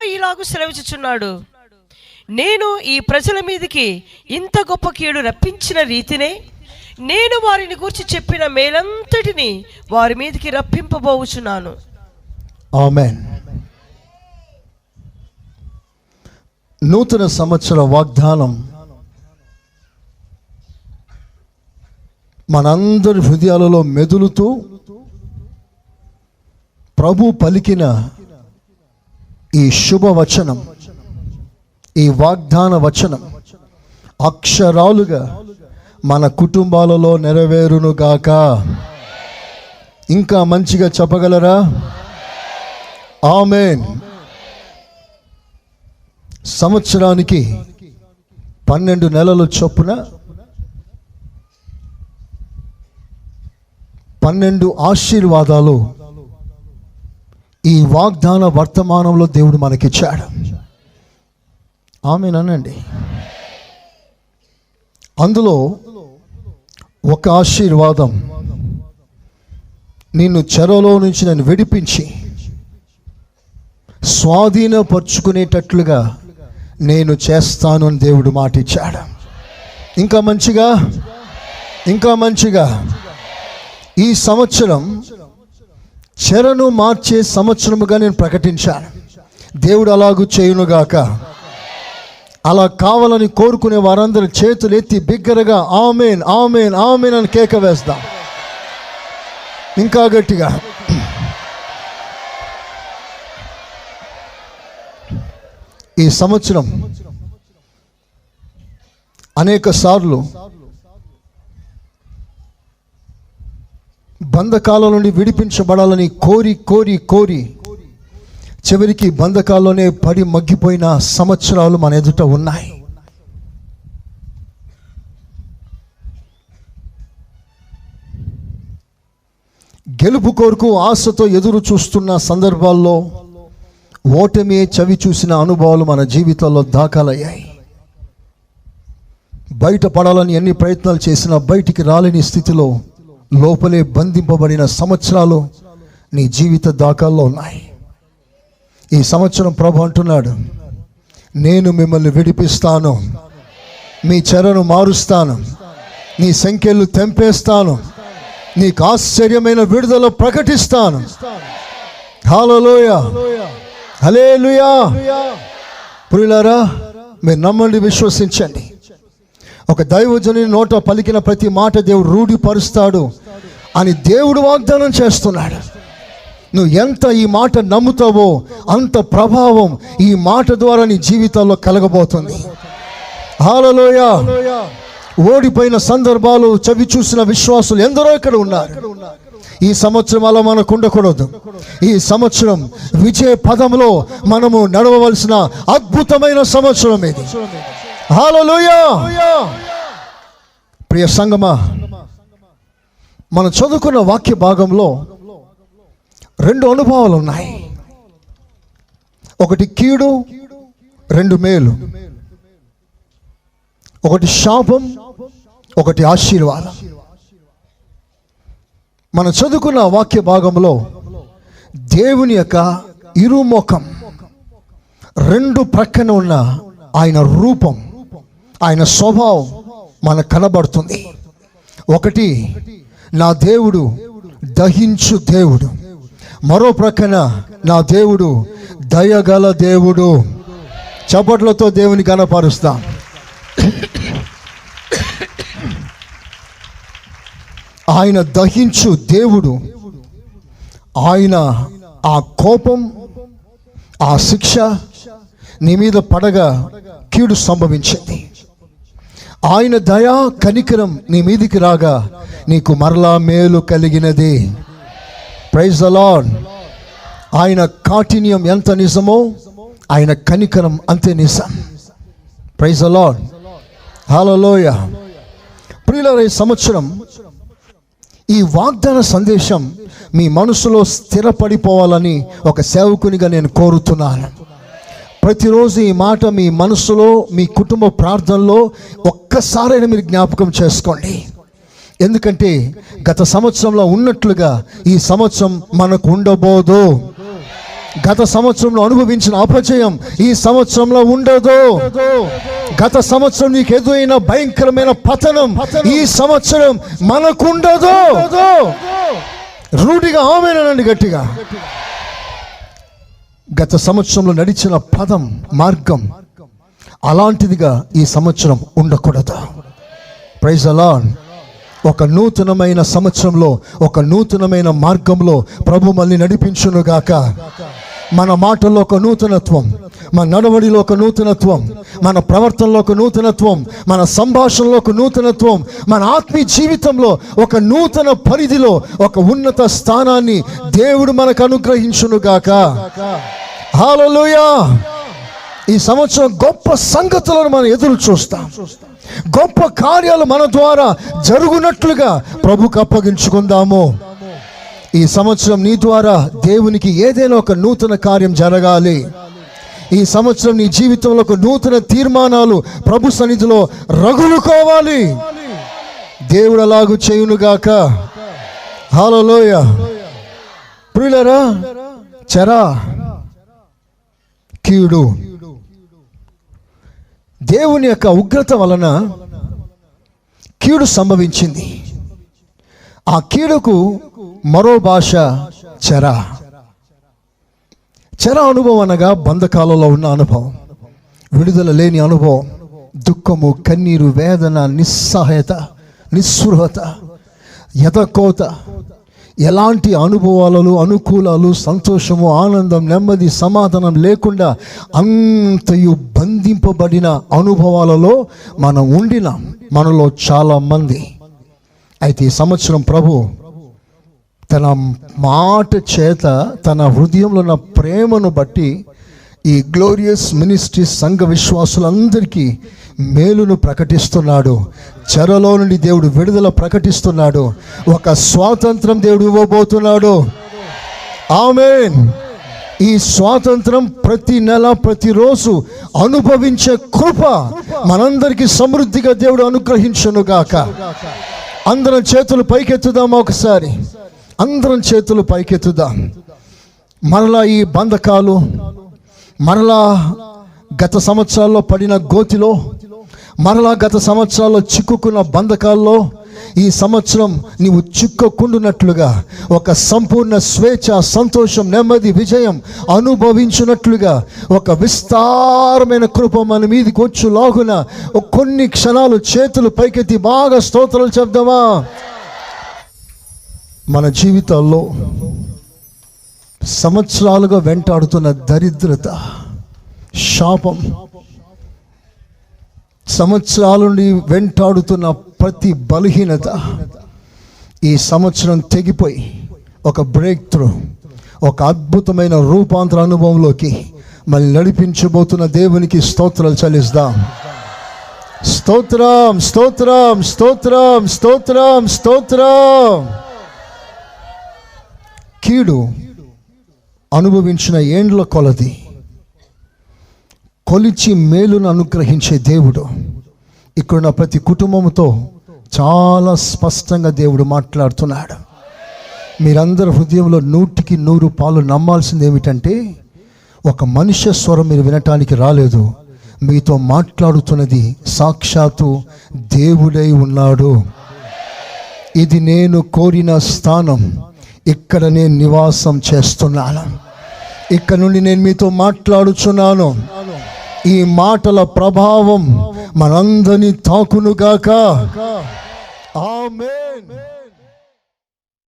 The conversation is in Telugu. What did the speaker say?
ఇలాగూ సెలవిచ్చుచున్నాడు నేను ఈ ప్రజల మీదకి ఇంత గొప్ప కీడు రప్పించిన రీతినే నేను వారిని గురించి చెప్పిన మేలంతటిని వారి మీదకి రప్పింపబోచున్నాను ఆమెన్. నూతన సంవత్సర వాగ్దానం మనందరి హృదయాలలో మెదులుతూ ప్రభు పలికిన ఈ శుభవచనం ఈ వాగ్దాన వచనం అక్షరాలుగా మన కుటుంబాలలో నెరవేరునుగాక ఇంకా మంచిగా చెప్పగలరా? ఆమెన్. సంవత్సరానికి పన్నెండు నెలలు చొప్పున పన్నెండు ఆశీర్వాదాలు ఈ వాగ్దాన వర్తమానంలో దేవుడు మనకిచ్చాడు. ఆమెనండి అందులో ఒక ఆశీర్వాదం. నిన్ను చెరలో నుంచి నేను విడిపించి స్వాధీనపరుచుకునేటట్లుగా నేను చేస్తాను అని దేవుడు మాట ఇచ్చాడు ఇంకా మంచిగా? ఇంకా మంచిగా? ఈ సంవత్సరం చెరను మార్చే సంవత్సరముగా నేను ప్రకటించాను. దేవుడు అలాగూ చేయునుగాక. అలా కావాలని కోరుకునే వారందరి చేతులు ఎత్తి బిగ్గరగా ఆమెన్ ఆమెన్ ఆమెన్ అని కేక వేస్తాం. ఇంకా గట్టిగా. ఈ సంవత్సరం అనేక సార్లు బంధకాల నుండి విడిపించబడాలని కోరి కోరి కోరి చివరికి బంధకాల్లోనే పడి మగ్గిపోయిన సంవత్సరాలు మన ఎదుట ఉన్నాయి. గెలుపు కోరుకు ఆశతో ఎదురు చూస్తున్న సందర్భాల్లో ఓటమి చవి చూసిన అనుభవాలు మన జీవితాల్లో దాఖలయ్యాయి. బయటపడాలని ఎన్ని ప్రయత్నాలు చేసినా బయటికి రాలేని స్థితిలో లోపలే బంధింపబడిన సంవత్సరాలు నీ జీవిత దాఖల్లో ఉన్నాయి. ఈ సంవత్సరం ప్రభు అంటున్నాడు నేను మిమ్మల్ని విడిపిస్తాను. మీ చెరను మారుస్తాను. నీ సంఖ్యలు తెంపేస్తాను. నీకు ఆశ్చర్యమైన విడుదల ప్రకటిస్తాను. హాలలోయ. హలేలుయా పురిలారా మీరు నమ్మండి విశ్వసించండి. ఒక దైవజని నోట పలికిన ప్రతి మాట దేవుడు రూఢిపరుస్తాడు. అని దేవుడు వాగ్దానం చేస్తున్నాడు. నువ్వు ఎంత ఈ మాట నమ్ముతావో అంత ప్రభావం ఈ మాట ద్వారా నీ జీవితాల్లో కలగబోతుంది. హాలలోయ ఓడిపోయిన సందర్భాలు చవి చూసిన విశ్వాసులు ఎందరో ఇక్కడ ఉన్నారు. ఈ సంవత్సరం అలా మనకు ఉండకూడదు. ఈ సంవత్సరం విజయ పదంలో మనము నడవవలసిన అద్భుతమైన సంవత్సరం ఇది. హాలలోయ ప్రియ సంగమా మనం చదువుకున్న వాక్య భాగంలో రెండు అనుభవాలు ఉన్నాయి. ఒకటి కీడు రెండు మేలు. ఒకటి శాపం ఒకటి ఆశీర్వాదం. మనం చదువుకున్న వాక్య భాగంలో దేవుని యొక్క ఇరుముఖం రెండు ప్రక్కన ఉన్న ఆయన రూపం ఆయన స్వభావం మనకు కనబడుతుంది. ఒకటి నా దేవుడు దహించు దేవుడు. మరో ప్రక్కన నా దేవుడు దయగల దేవుడు. చప్పట్లతో దేవుని కనపరుస్తాం ఆయన దహించు దేవుడు. ఆయన ఆ కోపం ఆ శిక్ష నీ మీద పడగా కీడు సంభవించింది. ఆయన దయా కనికరం నీ మీదికి రాగా నీకు మరలా మేలు కలిగినది. ప్రైజ్ అలాడ్ ఆయన కాఠిన్యం ఎంత నిజమో ఆయన కనికరం అంతే నిజం. ప్రైజ్ అలాడ్ హలోయ ప్రియుల సంవత్సరం ఈ వాగ్దాన సందేశం మీ మనసులో స్థిరపడిపోవాలని ఒక సేవకునిగా నేను కోరుతున్నాను. ప్రతిరోజు ఈ మాట మీ మనసులో మీ కుటుంబ ప్రార్థనలో ఒక్కసారైనా మీరు జ్ఞాపకం చేసుకోండి. ఎందుకంటే గత సంవత్సరంలో ఉన్నట్లుగా ఈ సంవత్సరం మనకు ఉండబోదు. గత సంవత్సరంలో అనుభవించిన అపజయం ఈ సంవత్సరంలో ఉండదు. గత సంవత్సరం నీకు ఎదురైన భయంకరమైన పతనం ఈ సంవత్సరం మనకుండదు రూఢిగా ఆమెనండి గట్టిగా. గత సంవత్సరంలో నడిచిన పదం మార్గం అలాంటిదిగా ఈ సంవత్సరం ఉండకూడదు. ప్రైజ్ అలాన్ ఒక నూతనమైన సంవత్సరంలో ఒక నూతనమైన మార్గంలో ప్రభు మళ్ళీ నడిపించునుగాక. మన మాటల్లో ఒక నూతనత్వం మన నడవడిలో ఒక నూతనత్వం మన ప్రవర్తనలో ఒక నూతనత్వం మన సంభాషణలో ఒక నూతనత్వం మన ఆత్మీయ జీవితంలో ఒక నూతన పరిధిలో ఒక ఉన్నత స్థానాన్ని దేవుడు మనకు అనుగ్రహించునుగాక. హాలలుయా ఈ సంవత్సరం గొప్ప సంగతులను మనం ఎదురు చూస్తాం. గొప్ప కార్యాలు మన ద్వారా జరుగునట్లుగా ప్రభుకు అప్పగించుకుందాము. ఈ సంవత్సరం నీ ద్వారా దేవునికి ఏదైనా ఒక నూతన కార్యం జరగాలి. ఈ సంవత్సరం నీ జీవితంలో ఒక నూతన తీర్మానాలు ప్రభు సన్నిధిలో రగులుకోవాలి. దేవుడు అలాగు చేయునుగాక హాలలోయ ప్రియులరా చెరా కీడు. దేవుని యొక్క ఉగ్రత వలన కీడు సంభవించింది. ఆ కీడుకు మరో భాష చెర. చెర అనుభవం అనగా బంధకాలలో ఉన్న అనుభవం. విడుదల లేని అనుభవం. దుఃఖము కన్నీరు వేదన నిస్సహాయత నిస్పృహత యథకోత. ఎలాంటి అనుభవాలలో అనుకూలాలు సంతోషము ఆనందం నెమ్మది సమాధానం లేకుండా అంతయు బంధింపబడిన అనుభవాలలో మనం ఉండినాం. మనలో చాలా మంది అయితే ఈ సంవత్సరం ప్రభు తన మాట చేత తన హృదయంలో ఉన్న ప్రేమను బట్టి ఈ గ్లోరియస్ మినిస్ట్రీ సంఘ విశ్వాసులందరికీ మేలును ప్రకటిస్తున్నాడు. చెరలో నుండి దేవుడు విడుదల ప్రకటిస్తున్నాడు. ఒక స్వాతంత్రం దేవుడు ఇవ్వబోతున్నాడు. ఆమెన్. ఈ స్వాతంత్రం ప్రతి నెల ప్రతిరోజు అనుభవించే కృప మనందరికీ సమృద్ధిగా దేవుడు అనుగ్రహించునుగాక. అందరం చేతులు పైకెత్తుదామా ఒకసారి? అందరం చేతులు పైకెత్తుదాం. మరలా ఈ బంధకాలు మరలా గత సంవత్సరాల్లో పడిన గోతిలో మరలా గత సంవత్సరాల్లో చిక్కుకున్న బంధకాల్లో ఈ సంవత్సరం నీవు చిక్కకుండునట్లుగా ఒక సంపూర్ణ స్వేచ్ఛ సంతోషం నెమ్మది విజయం అనుభవించినట్లుగా ఒక విస్తారమైన కృప మన మీదకి వచ్చు లాగున కొన్ని క్షణాలు చేతులు పైకెత్తి బాగా స్తోత్రాలు చెప్దామా? మన జీవితాల్లో సంవత్సరాలుగా వెంటాడుతున్న దరిద్రత శాపం సంవత్సరాల నుండి వెంటాడుతున్న ప్రతి బలహీనత ఈ సంవత్సరం తెగిపోయి ఒక బ్రేక్ త్రూ ఒక అద్భుతమైన రూపాంతర అనుభవంలోకి మళ్ళీ నడిపించబోతున్న దేవునికి స్తోత్రాలు చెల్లిస్తాం. స్తోత్రం స్తోత్రం స్తోత్రం స్తోత్రం స్తోత్రం. కీడు అనుభవించిన ఏండ్ల కొలది. కొలిచి మేలును అనుగ్రహించే దేవుడు. ఇక్కడున్న ప్రతి కుటుంబంతో చాలా స్పష్టంగా దేవుడు మాట్లాడుతున్నాడు. మీరందరూ హృదయంలో నూటికి నూరు పాలు నమ్మాల్సింది ఏమిటంటే ఒక మనుష్య స్వరం మీరు వినటానికి రాలేదు. మీతో మాట్లాడుతున్నది సాక్షాత్తు దేవుడై ఉన్నాడు. ఇది నేను కోరిన స్థానం. ఇక్కడ నేను నివాసం చేస్తున్నాను. ఇక్కడ నుండి నేను మీతో మాట్లాడుచున్నాను. ఈ మాటల ప్రభావం మనందరినీ తాకునుగాక. ఆమె